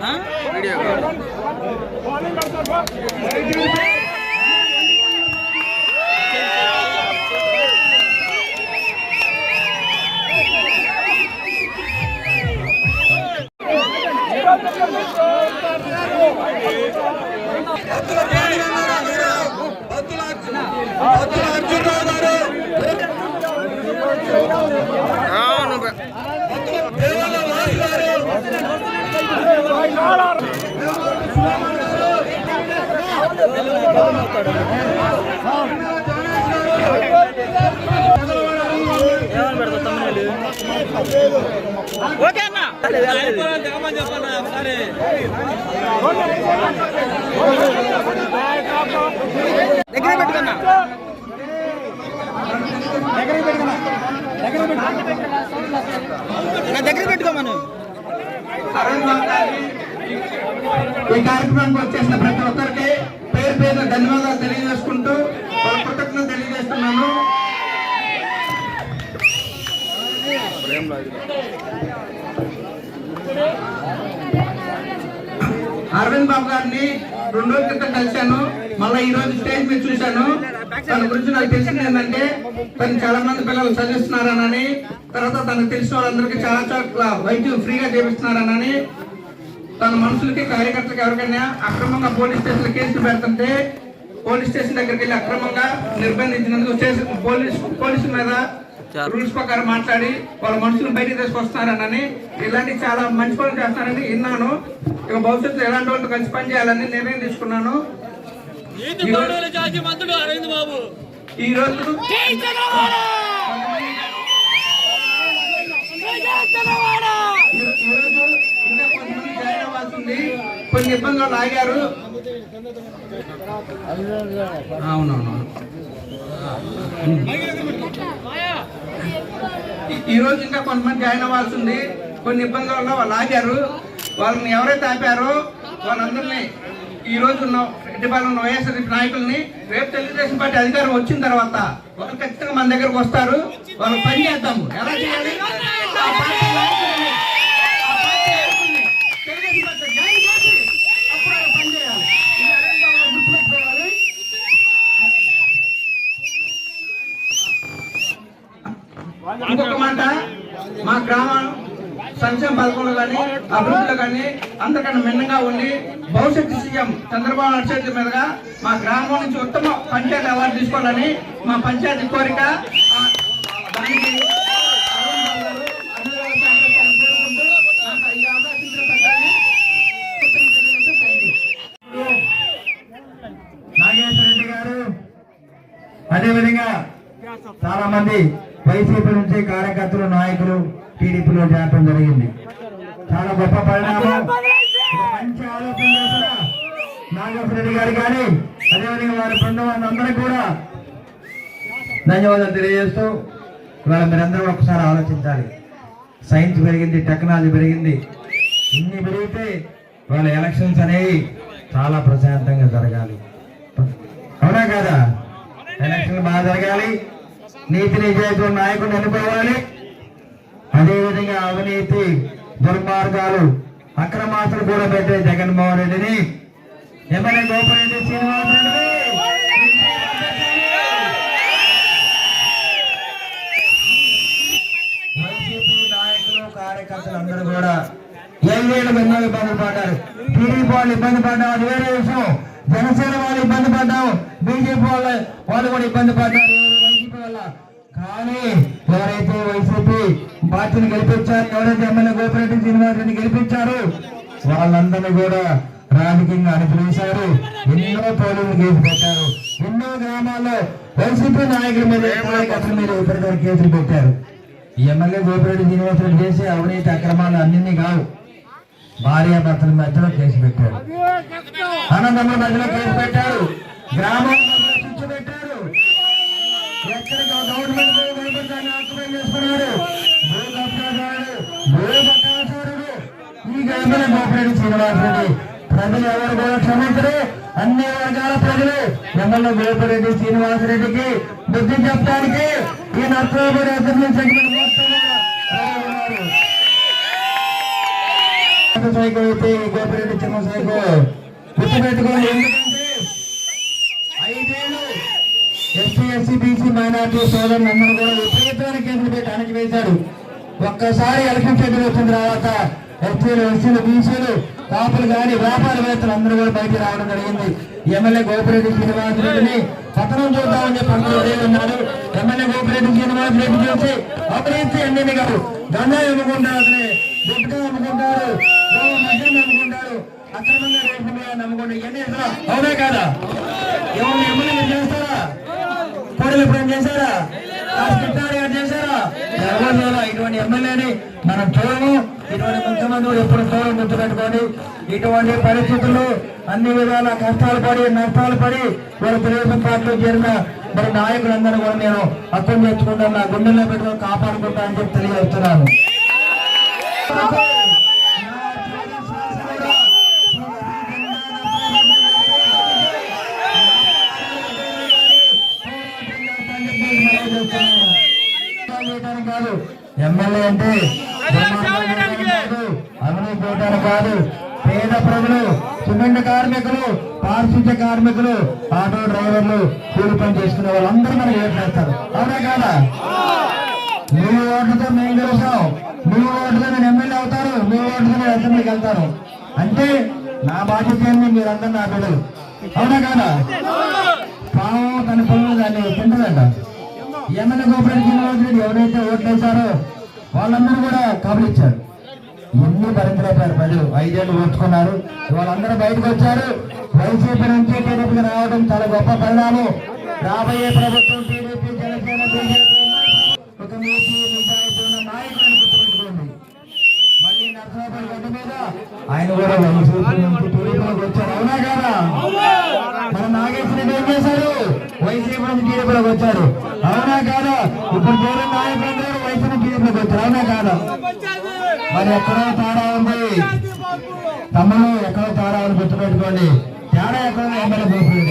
Video Abdullah okay అన్న దగ్గర పెట్టుకున్నా దగ్గర పెట్టుకున్నా దగ్గర పెట్టుకోమను ఈ కార్యక్రమానికి వచ్చేసిన ప్రతి ఒక్కరికి పేరు ధన్యవాదాలు తెలియజేసుకుంటూ వాళ్ళ కృతజ్ఞతలు తెలియజేస్తున్నాను. అరవింద్ బాబు గారిని రెండు రోజుల క్రితం కలిశాను. మళ్ళీ ఈ రోజు స్టేజ్ మీద చూశాను. తన గురించి నాకు తెలిసింది ఏంటంటే తను చాలా మంది పిల్లలు చదివిస్తున్నారనని తర్వాత తనకు తెలిసిన వాళ్ళందరికీ చాలా చోట్ల వైద్యం ఫ్రీగా చేపిస్తున్నారనని తన మనుషులకి కార్యకర్తలకి ఎవరికైనా అక్రమంగా పోలీస్ స్టేషన్ కేసులు పెడుతుంటే పోలీస్ స్టేషన్ దగ్గరికి వెళ్ళి అక్రమంగా నిర్బంధించినందుకు పోలీస్ పోలీసు మీద రూల్స్ ప్రకారం మాట్లాడి వాళ్ళ మనుషులు బయటికి తీసుకొస్తున్నారనని ఇలాంటి చాలా మంచి పనులు చేస్తున్నారని విన్నాను. ఇక భవిష్యత్తులో ఎలాంటి వాళ్ళతో కలిసి పనిచేయాలని నిర్ణయం తీసుకున్నాను. ఈ రోజు కొన్ని ఇబ్బందులు ఆగారు అవునవును. ఈ- రోజు ఇంకా కొంతమంది జాయిన్ అవ్వాల్సింది. కొన్ని ఇబ్బందుల వల్ల వాళ్ళు ఆగారు. వాళ్ళని ఎవరైతే ఆపారో వాళ్ళందరినీ ఈ రోజు ఉన్న రెడ్డిపాలెం ఉన్న వైఎస్ఆర్ నాయకుల్ని రేపు తెలుగుదేశం పార్టీ అధికారం వచ్చిన తర్వాత వాళ్ళు ఖచ్చితంగా మన దగ్గరకు వస్తారు. వాళ్ళు పని చేద్దాము. ఎలా చేయాలి ఆ పార్టీ నాయకుల్ని, ఆ పార్టీ నాయకుల్ని తెలుగుదేశం పార్టీ జాయిన్ చేసి అప్పుడు వాళ్ళు పని చేయాలి ఇది అరవింద్ బాబు గారు గుర్తుపెట్టుకోవాలి ఇంకొక మాట మా గ్రామం సంక్షేమ పథకంలో కానీ అభివృద్ధిలో కానీ అందరికన్నా మిన్నంగా ఉండి భవిష్యత్తు సీఎం చంద్రబాబు నాయుడు చేతుల మీదుగా మా గ్రామం నుంచి ఉత్తమ పంచాయతీ అవార్డు తీసుకోవాలని మా పంచాయతీ కోరిక. దానికి నాగేశ్వర రెడ్డి గారు అదేవిధంగా చాలా మంది వైసీపీ నుంచి కార్యకర్తలు నాయకులు టీడీపీలో చేరడం జరిగింది. చాలా గొప్ప పరిణామం. మంచి ఆలోచన చేసిన నాగేశ్వర రెడ్డి గారు కానీ అదేవిధంగా వారి బృందం అందరికీ కూడా ధన్యవాదాలు తెలియజేస్తూ ఇవాళ మీరందరూ ఒకసారి ఆలోచించాలి. సైన్స్ పెరిగింది టెక్నాలజీ పెరిగింది. ఇన్ని పెరిగితే వాళ్ళ ఎలక్షన్స్ అనేవి చాలా ప్రశాంతంగా జరగాలి. అవునా కదా? ఎలక్షన్ బాగా జరగాలి. నీతి నిజాయితీ నాయకుడు అనుకోవాలి అదేవిధంగా అవినీతి దుర్మార్గాలు అక్రమాస్తులు కూడా పెట్టే జగన్మోహన్ రెడ్డిని ఎమ్మెల్యే గోపరెడ్డి శ్రీనివాస్ వైసీపీ నాయకులు కార్యకర్తలు అందరూ కూడా ఏళ్ళేళ్ళు ఎన్నో ఇబ్బందులు పడ్డారు. టీడీపీ వాళ్ళు ఇబ్బంది పడ్డాం అది వేరే విషయం. జనసేన వాళ్ళు ఇబ్బంది పడ్డాం బీజేపీ వాళ్ళు వాళ్ళు కూడా ఇబ్బంది పడ్డారు. వల్ల. కానీ ఎవరైతే వైసీపీ పార్టీని గెలిపించారు ఎవరైతే ఎమ్మెల్యే గోపిరెడ్డి శ్రీనివాస్ రెడ్డి గెలిపించారు వాళ్ళందరినీ కూడా రాజకీయంగా అణిచివేశారు. ఎన్నో పోలీసులు కేసు పెట్టారు. ఎన్నో గ్రామాల్లో వైసీపీ నాయకుల మీద కార్యకర్తల మీద ఇప్పటివరకు కేసులు పెట్టారు. ఎమ్మెల్యే గోపిరెడ్డి శ్రీనివాసరెడ్డి చేసే అవినీతి అక్రమాలు అన్ని కావు. భార్యాభర్తల మధ్యలో కేసు పెట్టారు. అనంతమ్మ మధ్యలో కేసు పెట్టారు. గ్రామాల ఈ ఎమ్మెల్యే శ్రీనివాసరెడ్డి ప్రజలు ఎవరు కూడా క్షమించరు. అన్ని వర్గాల ప్రజలు ఎమ్మెల్యే గోపిరెడ్డి శ్రీనివాసరెడ్డికి బుద్ధి చెప్పడానికి ఈ నర్సరాబాద్ అసెంబ్లీ సెగ్మెంట్ అయితే గోపిరెడ్డి చిన్న సైకో గుర్తుపెట్టుకోండి ఎందుకంటే ఐదేళ్ళు ఎస్సీ ఎస్సీ బీసీ మైనార్టీ సోదరులందరూ కూడా విపరీతమైన కేసులు పెట్టి అణచివేశాడు ఒక్కసారి ఎలక్షన్ షెడ్యూల్ వచ్చిన తర్వాత ఎస్సీలు ఎస్సీలు బీసీలు కాపులు కానీ వ్యాపారవేత్తలు అందరూ కూడా బయటికి రావడం జరిగింది. ఎమ్మెల్యే గోపిరెడ్డి శ్రీనివాస్ రెడ్డిని పతనం చూద్దామని చెప్పి అందరూ ఉన్నారు. ఎమ్మెల్యే గోపిరెడ్డి శ్రీనివాస్ రెడ్డి చూసి అభివృద్ధి అన్ని గారు గంగా అమ్ముకుంటాడు అతనే గుట్కా అమ్ముకుంటారు మద్యం అమ్ముకుంటాడు అక్రమంగా రేపు మీద ఇవన్నీ అవునా కాదా? ఎవరు ఎమ్మెల్యే చేస్తారా? కోడలు ఎప్పుడైనా చేశారా? చేశారా? ఎవరు ఇటువంటి ఎమ్మెల్యేని మనం చూడము. ఇటువంటి ముఖ్యమంత్రి కూడా ఎప్పుడు చూడడం గుర్తుపెట్టుకోండి ఇటువంటి పరిస్థితుల్లో అన్ని విధాల కష్టాలు పడి నష్టాలు పడి వాళ్ళ తెలుగుదేశం పార్టీలో చేరిన మరి నాయకులందరూ కూడా నేను అర్థం తెచ్చుకుంటాను నా గుండెల్లో పెట్టుకొని కాపాడుకుంటా అని చెప్పి తెలియజేస్తున్నాను. ఎమ్మెల్యే అంటే కాదు. పేద ప్రజలు సిమెంట్ కార్మికులు పారిశుద్ధ్య కార్మికులు ఆటో డ్రైవర్లు కూలి పని చేసుకునే వాళ్ళందరూ మనం ఏర్పడతారు చేస్తారు అవునా కాదా? మీ ఓట్లతో మేము గెలుస్తాం. మీ ఓట్లతో నేను ఎమ్మెల్యే అవుతారు మీ ఓట్లతో నేను అసెంబ్లీకి వెళ్తాను. అంటే నా బాధ్యత ఏంది? మీరందరూ నా బిడ్డలు. అవునా కాదా? పాము తన పనులు దాన్ని తింటుందంట. ఎమ్మెల్యే గోపురెడ్డి శ్రీనివాస్ రెడ్డి ఎవరైతే ఓట్లేశారో వాళ్ళందరూ కూడా కబులిచ్చారు ఎన్ని భరించలేపారు ప్రజలు ఐదేళ్ళు ఓర్చుకున్నారు. వాళ్ళందరూ బయటకు వచ్చారు. వైసీపీ నుంచి టీడీపీకి రావడం చాలా గొప్ప పరిణామం. రాబోయే ప్రభుత్వం టీడీపీ జనసేన బీజేపీ ఒక నీతి నిజాయితీ ఉన్న నాయకులను గుర్తుపెట్టుకోండి మళ్ళీ గడ్డ మీద ఆయన కూడా వైసీపీ నుంచి టీడీపీలోకి వచ్చారు. అవునా కాదా? మన నాగేశ్వరి ఏం చేశారు వైసీపీ నుంచి టీడీపీలోకి వచ్చారు అవునా కాదా? ఇప్పుడు చేరిన నాయకులందరూ వైసీపీ టీడీపీలోకి కాదు మరి ఎక్కడో తేడా ఉంది. తమ్ముడు ఎక్కడో తేడా ఉంది గుర్తుపెట్టుకోండి. తేడా ఎక్కడో ఎమ్మెల్యే గోపురెడ్డి